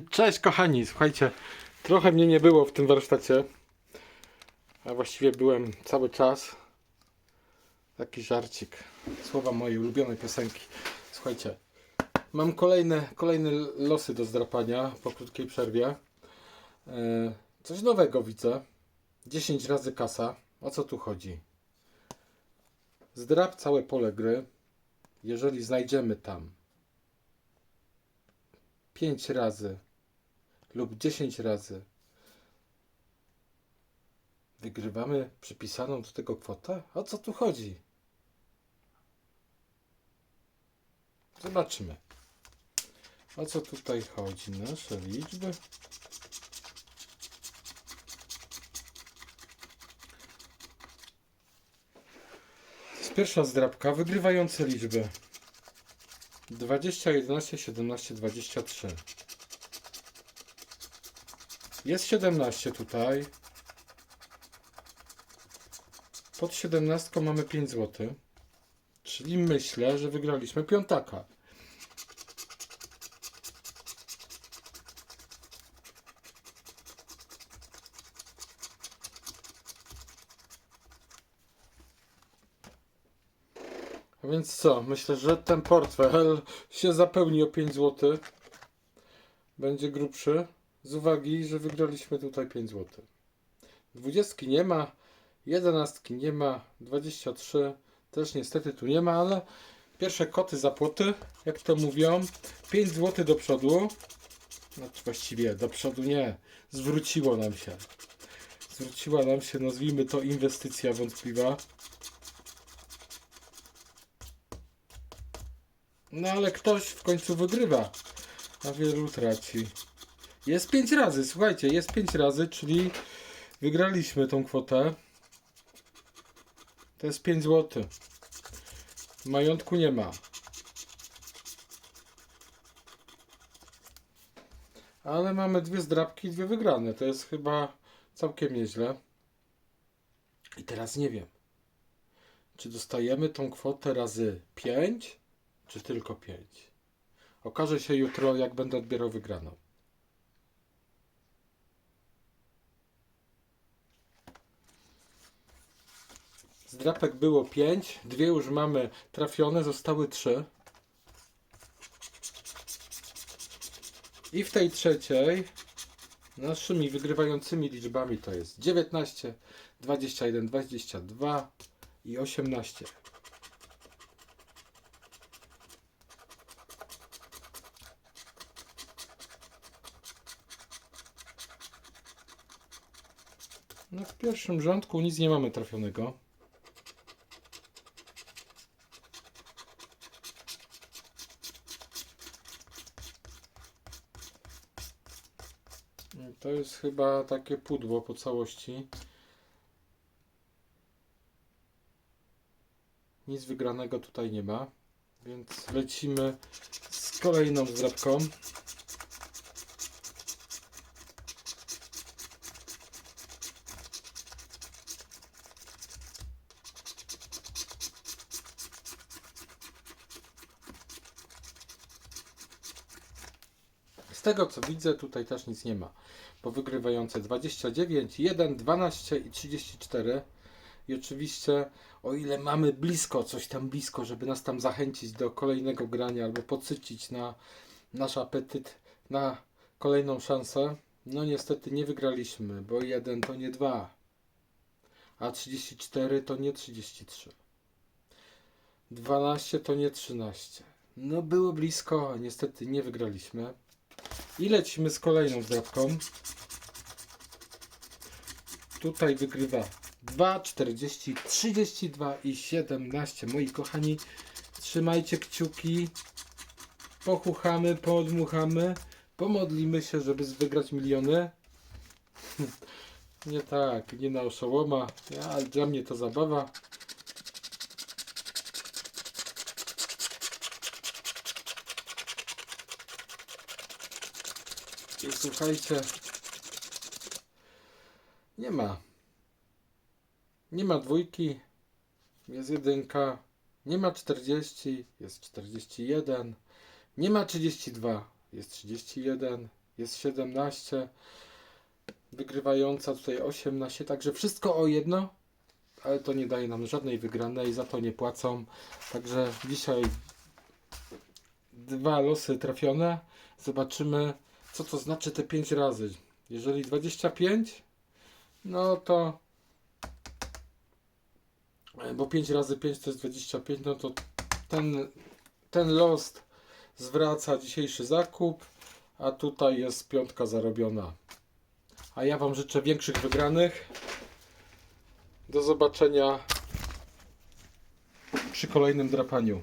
Cześć kochani, słuchajcie, trochę mnie nie było w tym warsztacie, a właściwie byłem cały czas. Taki żarcik, słowa mojej ulubionej piosenki. Słuchajcie, mam kolejne, kolejne losy do zdrapania po krótkiej przerwie. E, Coś nowego widzę. 10 razy kasa. O co tu chodzi? Zdrap całe pole gry, jeżeli znajdziemy tam 5 razy lub 10 razy wygrywamy przypisaną do tego kwotę? O co tu chodzi? Zobaczymy. O co tutaj chodzi? Nasze liczby. Pierwsza zdrabka. Wygrywające liczby. 20, 11, 17, 23. Jest 17 tutaj. Pod 17 mamy 5 zł. Czyli myślę, że wygraliśmy piątaka. A więc co? Myślę, że ten portfel się zapełni o 5 zł. Będzie grubszy. Z uwagi, że wygraliśmy tutaj 5 zł. Dwudziestki nie ma, jedenastki nie ma, 23 też niestety tu nie ma, ale pierwsze koty za płoty, jak to mówią. 5 zł do przodu. Znaczy właściwie do przodu nie. Zwróciło nam się. Zwróciła nam się, nazwijmy to inwestycja wątpliwa. No ale ktoś w końcu wygrywa, a wielu traci. Jest 5 razy, słuchajcie, jest 5 razy, czyli wygraliśmy tą kwotę. To jest 5 zł. Majątku nie ma. Ale mamy dwie zdrabki i dwie wygrane. To jest chyba całkiem nieźle. I teraz nie wiem, czy dostajemy tą kwotę razy 5, czy tylko 5. Okaże się jutro, jak będę odbierał wygraną. Zdrapek było 5, dwie już mamy trafione, zostały 3. I w tej trzeciej naszymi wygrywającymi liczbami to jest 19, 21, 22 i 18. No w pierwszym rządku nic nie mamy trafionego. To jest chyba takie pudło po całości. Nic wygranego tutaj nie ma, więc lecimy z kolejną zdrabką. Tego co widzę, tutaj też nic nie ma. Bo wygrywające 29, 1, 12 i 34. I oczywiście, o ile mamy blisko, coś tam blisko, żeby nas tam zachęcić do kolejnego grania albo podsycić na nasz apetyt na kolejną szansę, no niestety nie wygraliśmy, bo 1 to nie 2, a 34 to nie 33. 12 to nie 13. No było blisko, a niestety nie wygraliśmy. I lecimy z kolejną zdrabką. Tutaj wygrywa 2, 40, 32 i 17. Moi kochani, trzymajcie kciuki. Pochuchamy, podmuchamy. Pomodlimy się, żeby wygrać miliony. Nie tak, nie na oszołoma. Ja, dla mnie to zabawa. I słuchajcie, nie ma. Nie ma dwójki, jest jedynka. Nie ma 40, jest 41. Nie ma 32, jest 31. jest 17, wygrywająca tutaj 18, także wszystko o jedno, ale to nie daje nam żadnej wygranej, za to nie płacą. Także dzisiaj dwa losy trafione. Zobaczymy, co to znaczy te 5 razy. Jeżeli 25, no to bo 5 razy 5 to jest 25, no to ten, ten los zwraca dzisiejszy zakup, a tutaj jest piątka zarobiona. A ja Wam życzę większych wygranych. Do zobaczenia przy kolejnym drapaniu.